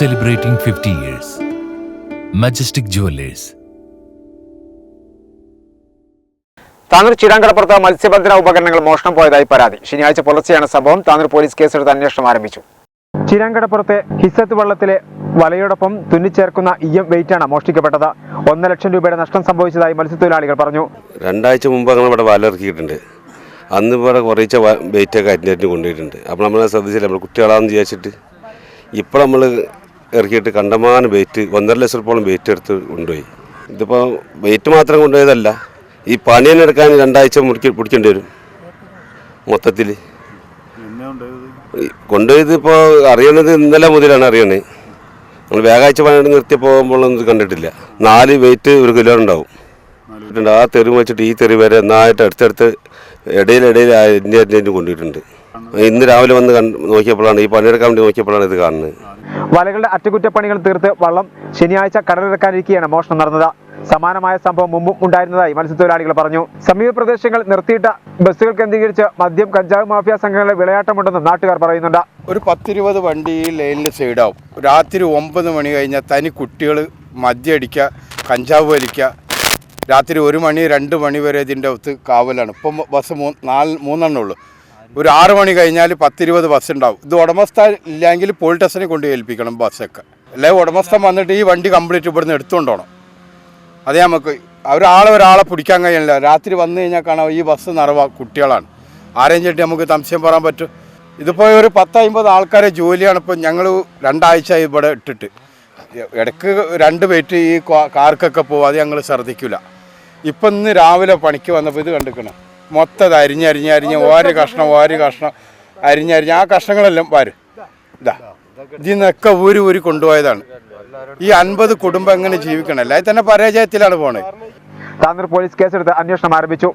celebrating 50 years. Majestic Jewelers. Tanur ചിരാങ്കടപ്പുറത്ത് മത്സ്യബന്ധന ഉപകരണങ്ങൾ മോഷണം പോയതായി പരാതി. ശനിയാഴ്ച പുലർച്ചെയാണ് സംഭവം. താനൂർ പോലീസ് കേസെടുത്ത് അന്വേഷണം ആരംഭിച്ചു. ചിരാങ്കടപ്പുറത്തെ ഹിസത്ത് വള്ളത്തിലെ വലയോടൊപ്പം തുന്നിച്ചേർക്കുന്ന ഇയം വെയിറ്റാണ് മോഷ്ടിക്കപ്പെട്ടത്. ഒന്നര ലക്ഷം രൂപയുടെ നഷ്ടം സംഭവിച്ചതായി മത്സ്യത്തൊഴിലാളികൾ പറഞ്ഞു. രണ്ടാഴ്ച മുമ്പ് ഞങ്ങൾ ഇവിടെ വല ഇറക്കിയിട്ടുണ്ട്. അന്ന് ഇവിടെ കുറേച്ച വെയിറ്റൊക്കെ അറ്റിനേറ്റിന് കൊണ്ടുപോയിട്ടുണ്ട്. അപ്പോൾ നമ്മളെ ശ്രദ്ധിച്ചില്ല? നമ്മൾ കുട്ടികളാണെന്ന് വിചാരിച്ചിട്ട്. ഇപ്പോൾ നമ്മൾ ഇറക്കിയിട്ട് കണ്ടമാനം വെയിറ്റ് ഒന്നര ലക്ഷം വെയിറ്റ് എടുത്ത് കൊണ്ടുപോയി. ഇതിപ്പോൾ വെയിറ്റ് മാത്രം കൊണ്ടുപോയതല്ല ഈ പണി തന്നെ എടുക്കാൻ രണ്ടാഴ്ച മുടിക്ക പിടിക്കേണ്ടി വരും മൊത്തത്തിൽ കൊണ്ടുപോയത് ഇപ്പോൾ അറിയണത് ഇന്നലെ മുതലാണ് അറിയണേ. നമ്മൾ വ്യാഴാഴ്ച പണി നിർത്തി പോകുമ്പോഴൊന്നും കണ്ടിട്ടില്ല. നാല് വെയിറ്റ് ഒരു കിലോ ഉണ്ടാവും. ഉണ്ട്. ആ തെറി വെച്ചിട്ട് ഈ തെറി വരെ നന്നായിട്ട് അടുത്തടുത്ത് ഇടയിലിടയിൽ അരിഞ്ഞ് അരിഞ്ഞ് കൊണ്ടുപോയിട്ടുണ്ട് ഇന്ന് രാവിലെ വന്ന് നോക്കിയപ്പോഴാണ് ഈ പണിയെടുക്കാൻ വേണ്ടി നോക്കിയപ്പോഴാണ് ഇത് കാണുന്നത്. വലകളുടെ അറ്റകുറ്റപ്പണികൾ തീർത്ത് വള്ളം ശനിയാഴ്ച കടലിറക്കാനിരിക്കെയാണ് മോഷണം നടന്നത്. സമാനമായ സംഭവം മുമ്പും ഉണ്ടായിരുന്നതായി മത്സ്യത്തൊഴിലാളികൾ പറഞ്ഞു. സമീപ പ്രദേശങ്ങൾ നിർത്തിയിട്ട ബസ്സുകൾ കേന്ദ്രീകരിച്ച് മദ്യം കഞ്ചാവ് മാഫിയ സംഘങ്ങളുടെ വിളയാട്ടമുണ്ടെന്നും നാട്ടുകാർ പറയുന്നുണ്ട്. ഒരു പത്തിരുപത് വണ്ടി ഈ ലൈനിൽ സൈഡാവും. രാത്രി ഒമ്പത് മണി കഴിഞ്ഞാൽ തനി കുട്ടികൾ മദ്യം അടിക്കുക കഞ്ചാവ് വലിക്കുക. രാത്രി ഒരു മണി രണ്ട് മണി വരെ ഇതിന്റെ അകത്ത് കാവലാണ്. ഇപ്പം ബസ് മൂ നാല് മൂന്നെണ്ണേ ഉള്ളൂ. ഒരു ആറ് മണി കഴിഞ്ഞാൽ പത്തിരുപത് ബസ് ഉണ്ടാവും ഇത് ഉടമസ്ഥ ഇല്ലെങ്കിൽ പോളിറ്റസിനെ കൊണ്ട് ഏൽപ്പിക്കണം ബസ്സൊക്കെ. അല്ലെങ്കിൽ ഉടമസ്ഥൻ വന്നിട്ട് ഈ വണ്ടി കംപ്ലീറ്റ് ഇവിടുന്ന് എടുത്തുകൊണ്ട് പോകണം അതേ നമുക്ക് ഒരാളെ ഒരാളെ പിടിക്കാൻ കഴിയില്ല രാത്രി വന്നു കഴിഞ്ഞാൽ കാണാം ഈ ബസ് നിറവ കുട്ടികളാണ്. ആരെയും ചേട്ടി നമുക്ക് സംശയം പറയാൻ പറ്റും. ഇതിപ്പോൾ ഒരു പത്ത് അമ്പത് ആൾക്കാരെ ജോലിയാണ് ഇപ്പോൾ ഞങ്ങൾ രണ്ടാഴ്ച ഇവിടെ ഇട്ടിട്ട്. ഇടയ്ക്ക് രണ്ട് പേറ്റ് ഈ കാർക്കൊക്കെ പോകും അത് ഞങ്ങൾ ശ്രദ്ധിക്കില്ല ഇപ്പം ഇന്ന് രാവിലെ പണിക്ക് വന്നപ്പോൾ ഇത് കണ്ടിക്കണം. മൊത്തം ഇത് അരിഞ്ഞരിഞ്ഞ് അരിഞ്ഞ് ഓരോ കഷ്ണം ഓരോ കഷ്ണം അരിഞ്ഞരിഞ്ഞ് ആ കഷ്ണങ്ങളെല്ലാം വരും. ഇതാ. ഇതിൽ നിന്നൊക്കെ ഊരി ഊരി കൊണ്ടുപോയതാണ്. ഈ അൻപത് കുടുംബം എങ്ങനെ ജീവിക്കണം അല്ലാതെ തന്നെ പരാജയത്തിലാണ് പോണത് താന്നൂർ പോലീസ് കേസെടുത്ത് അന്വേഷണം ആരംഭിച്ചു.